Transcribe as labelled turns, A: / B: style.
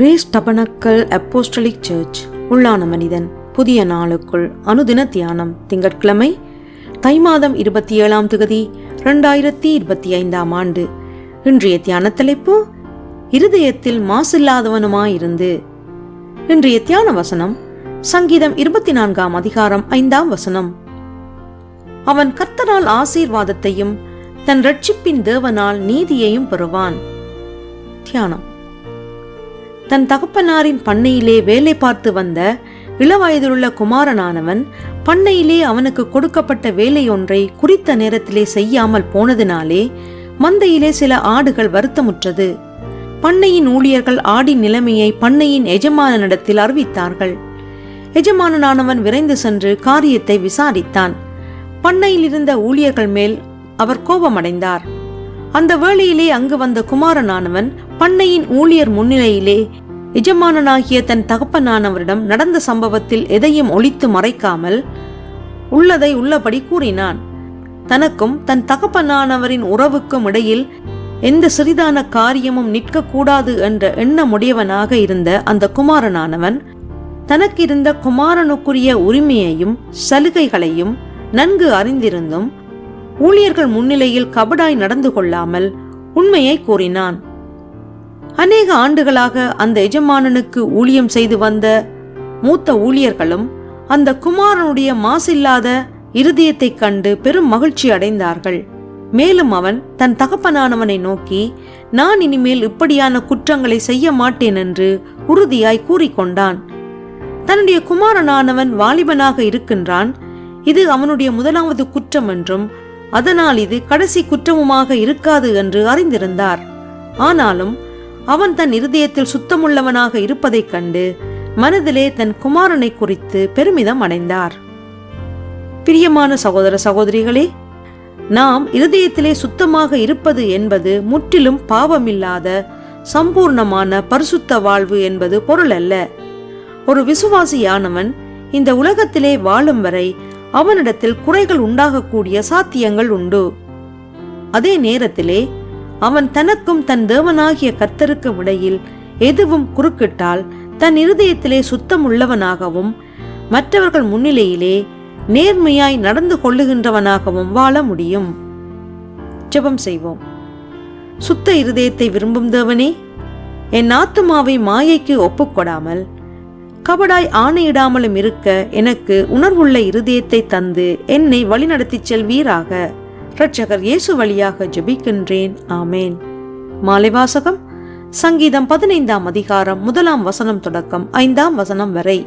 A: Grace tabernacle apostolic search. உள்ளான மனிதன் புதிய நாளுக்குள் அனுதின தியானம். திங்கட்கிழமை தை மாதம் இருபத்தி ஏழாம் திகதி ரெண்டாயிரத்தி இருபத்தி ஐந்தாம் ஆண்டு. இன்றைய தியான தலைப்பு இருதயத்தில் மாசில்லாதவனுமாயிருந்து. இன்றைய தியான வசனம் சங்கீதம் இருபத்தி நான்காம் அதிகாரம் ஐந்தாம் வசனம். அவன் கர்த்தனால் ஆசீர்வாதத்தையும் தன் ரட்சிப்பின் தேவனால் நீதியையும் பெறுவான். தியானம். தன் தகப்பனாரின் பண்ணையிலே வேலை பார்த்து வந்த இளவயதிலுள்ள குமாரனானவன் பண்ணையிலே அவனுக்கு கொடுக்கப்பட்ட வேலை ஒன்றை குறித்த நேரத்திலே செய்யாமல் போனதினாலே மந்தையிலே சில ஆடுகள் வருத்தமுற்றது. பண்ணையின் ஊழியர்கள் ஆடின் நிலைமையை பண்ணையின் எஜமானனிடத்தில் அறிவித்தார்கள். எஜமானனானவன் விரைந்து சென்று காரியத்தை விசாரித்தான். பண்ணையில் இருந்த ஊழியர்கள் மேல் அவர் கோபமடைந்தார். அந்த வேளையிலே அங்கு வந்த குமாரனானவன் பண்ணையின் ஊழியர் முன்னிலையிலே எஜமானனாகிய தன் தகப்பனானவரிடம் நடந்த சம்பவத்தில் எதையும் ஒழித்து மறைக்காமல் உள்ளதை உள்ளபடி கூறினான். தனக்கும் தன் தகப்பனானவரின் உறவுக்கும் இடையில் எந்த சிறிதான காரியமும் நிற்கக்கூடாது என்ற எண்ணமுடையவனாக இருந்த அந்த குமாரனானவன் தனக்கிருந்த குமாரனுக்குரிய உரிமையையும் சலுகைகளையும் நன்கு அறிந்திருந்தும் ஊழியர்கள் முன்னிலையில் கபடாய் நடந்து கொள்ளாமல் உண்மையை கூறினான். அநேக ஆண்டுகளாக அந்த எஜமானனுக்கு ஊழியம் செய்து வந்த மூத்த ஊழியர்களும் அந்த குமாரனுடைய மாசில்லாத இருதயத்தைக் கண்டு பெரும் மகிழ்ச்சி அடைந்தார்கள். மேலும் அவன் தன் தகப்பனானவனை நோக்கி நான் இனிமேல் இப்படியான குற்றங்களை செய்ய மாட்டேன் என்று உறுதியாய் கூறிக்கொண்டான். தன்னுடைய குமாரனானவன் வாலிபனாக இருக்கின்றான். இது அவனுடைய முதலாவது குற்றம் என்றும் அதனால் இது கடைசி குற்றமுமாக இருக்காது என்று அறிந்திருந்தார். ஆனாலும் அவன் தன் இருதயத்தில் சுத்தமுள்ளவனாக இருப்பதைக் கண்டு மனதிலே தன் குமாரனை குறித்து பெருமிதம் அடைந்தார். பிரியமான சகோதர சகோதரிகளே நாம் இருதயத்திலே சுத்தமாக இருப்பது என்பது முற்றிலும் பாவமில்லாத சம்பூர்ணமான பரிசுத்த வாழ்வு என்பது பொருள் அல்ல. ஒரு விசுவாசியானவன் இந்த உலகத்திலே வாழும் வரை அவனிடத்தில் குறைகள் உண்டாகக்கூடிய சாத்தியங்கள் உண்டு. அதே நேரத்திலே அவன் தனக்கும் தன் தேவனாகிய கத்தருக்கு இடையில் எதுவும் குறுக்கிட்டால் தன் இருதயத்திலே சுத்தம் உள்ளவனாகவும் மற்றவர்கள் முன்னிலையிலே நேர்மையாய் நடந்து கொள்ளுகின்றவனாகவும் வாழ முடியும். ஜெபம் செய்வோம். சுத்த இருதயத்தை விரும்பும் தேவனே என் ஆத்துமாவை மாயைக்கு ஒப்புக்கொடாமல் கபடாய் ஆணையிடாமலும் இருக்க எனக்கு உணர்வுள்ள இருதயத்தை தந்து என்னை வழிநடத்திச் செல்வீராக. இரட்சகர் இயேசு வழியாக ஜெபிக்கின்றேன். ஆமேன். மாலைவாசகம் சங்கீதம் பதினைந்தாம் அதிகாரம் முதலாம் வசனம் தொடக்கம் ஐந்தாம் வசனம் வரை.